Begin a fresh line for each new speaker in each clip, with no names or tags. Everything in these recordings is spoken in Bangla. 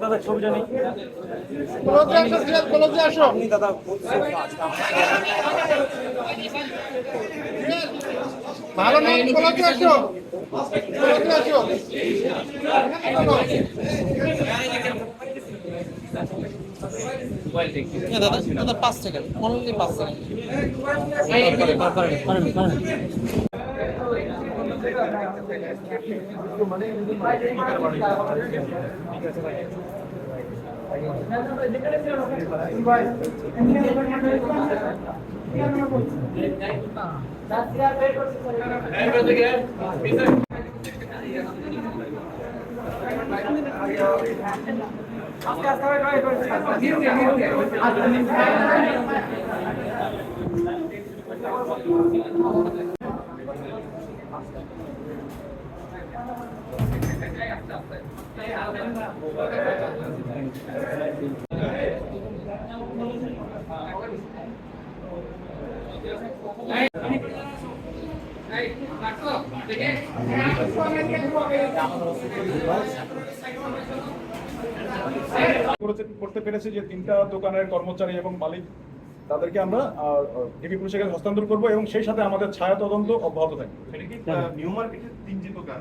দাদা ছবিটা নেই আপনি দাদা
ভালো না কলেজে আসো আসো
দাদা দাদা পাঁচ সেকেন্ড অনলি পাঁচ সেকেন্ড
করেছে- করতে পেরেছি যে তিনটা দোকানের কর্মচারী এবং মালিক তাদেরকে আমরা ডিবি পুলিশের কাছে হস্তান্তর করব এবং সেই সাথে আমাদের ছায়া তদন্ত অব্যাহত থাকবে।
নিউ মার্কেটের দোকান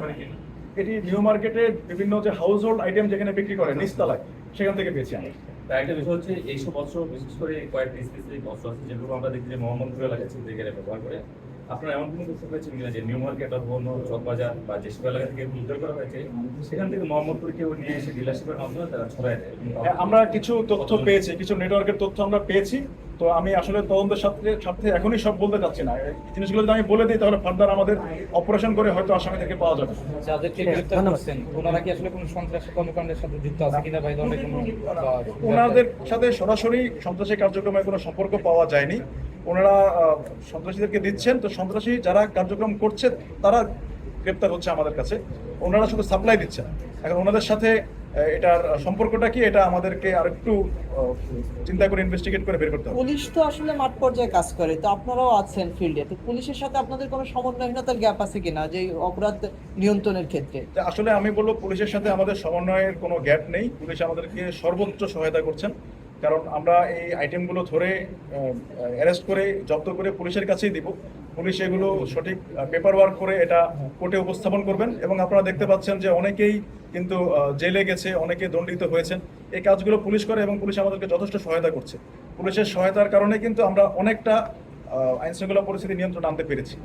পারি কিনা
এটি নিউ মার্কেটে বিভিন্ন যে হাউস হোল্ড আইটেম যেখানে বিক্রি করে নিচতলায় সেখান থেকে পেয়েছি আমি
একটা বিষয় হচ্ছে এইসব অস্ত্র বিশেষ করে কয়েকটি স্পেসিফিক অস্ত্র আছে যেগুলো আমরা দেখি যে মোহাম্মদপুর এলাকায় ছিনতাইকারী ব্যবহার করে। আপনারা এমন কোনো কিছু পেয়েছেন কিনা যে নিউ মার্কেট অথবা অন্য চকবাজার বা যেসব এলাকা থেকে উদ্ধার করা হয়েছে সেখান থেকে মোহাম্মদপুর কেউ নিয়ে এসে ডিলারশিপের মাধ্যমে তারা ছড়ায় দেয়?
হ্যাঁ, আমরা কিছু তথ্য পেয়েছি কিছু নেটওয়ার্কের তথ্য আমরা পেয়েছি। তো আমি আসলে তদন্তের সাথে সাথে এখনই সব বলতে চাচ্ছি না। এই জিনিসগুলো যদি আমি বলে দিই তাহলে ফার্দার আমাদের অপারেশন করে হয়তো আসামি থেকে পাওয়া যাবে।
যাদেরকে গ্রেফতার করছেন। ওনারা কি আসলে কোনো সন্ত্রাসী কর্মকাণ্ডের সাথে যুক্ত আছে কিনা ধরনের কোনো
ওনাদের সাথে সরাসরি সন্ত্রাসী কার্যক্রমের কোনো সম্পর্ক পাওয়া যায়নি। ওনারা সন্ত্রাসীদেরকে দিচ্ছেন। তো সন্ত্রাসী যারা কার্যক্রম করছে তারা গ্রেপ্তার হচ্ছে আমাদের কাছে। ওনারা শুধু সাপ্লাই দিচ্ছেন। এখন ওনাদের সাথে এটার সম্পর্কটা কি? এটা আমাদেরকে আরেকটু আহ, চিন্তা করে ইনভেস্টিগেট করে বের করতে হবে।
পুলিশ তো আসলে মাঠ পর্যায়ে কাজ করে তো আপনারাও আছেন ফিল্ডে তো পুলিশের সাথে আপনাদের কোনো সমন্বয়হীনতার গ্যাপ আছে কিনা? যে অপরাধ নিয়ন্ত্রণের ক্ষেত্রে?
আসলে আমি বলব পুলিশের সাথে আমাদের সমন্বয়ের কোনো গ্যাপ নেই। পুলিশ আমাদেরকে সর্বোচ্চ সহায়তা করছেন। কারণ আমরা এই আইটেমগুলো ধরে অ্যারেস্ট করে জব্দ করে পুলিশের কাছেই দিব। পুলিশ এগুলো সঠিক পেপার ওয়ার্ক করে এটা কোর্টে উপস্থাপন করবেন এবং আপনারা দেখতে পাচ্ছেন যে অনেকেই কিন্তু জেলে গেছে অনেকে দণ্ডিত হয়েছেন। এই কাজগুলো পুলিশ করে এবং পুলিশ আমাদেরকে যথেষ্ট সহায়তা করছে। পুলিশের সহায়তার কারণে কিন্তু আমরা অনেকটা আইন শৃঙ্খলা পরিস্থিতি নিয়ন্ত্রণ আনতে পেরেছি।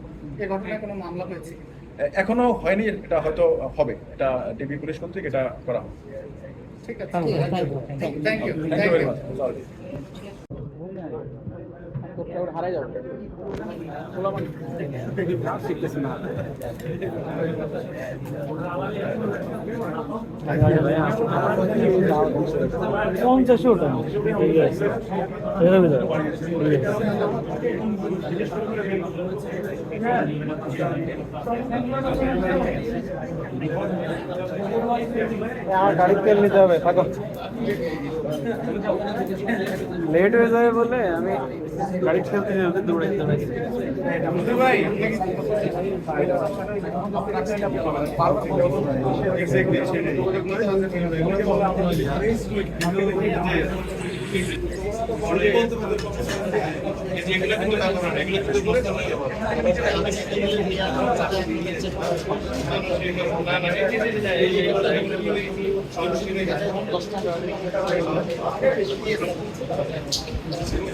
এখনও হয়নি এটা হয়তো হবে। এটা ডিবি পুলিশ কর্তৃক এটা করা হবে।
ঠিক আছে
thank you
thank you
thank
thank
you
you
very much
হারাই যাবে
পঞ্চাশ ওটা এর ভিতরে আমার গাড়ির তেল নিতে হবে লেট হয়ে যাবে বলে আমি গাড়ি খেলতে যেতে দৌড়ে যেতে
পারি। দশটা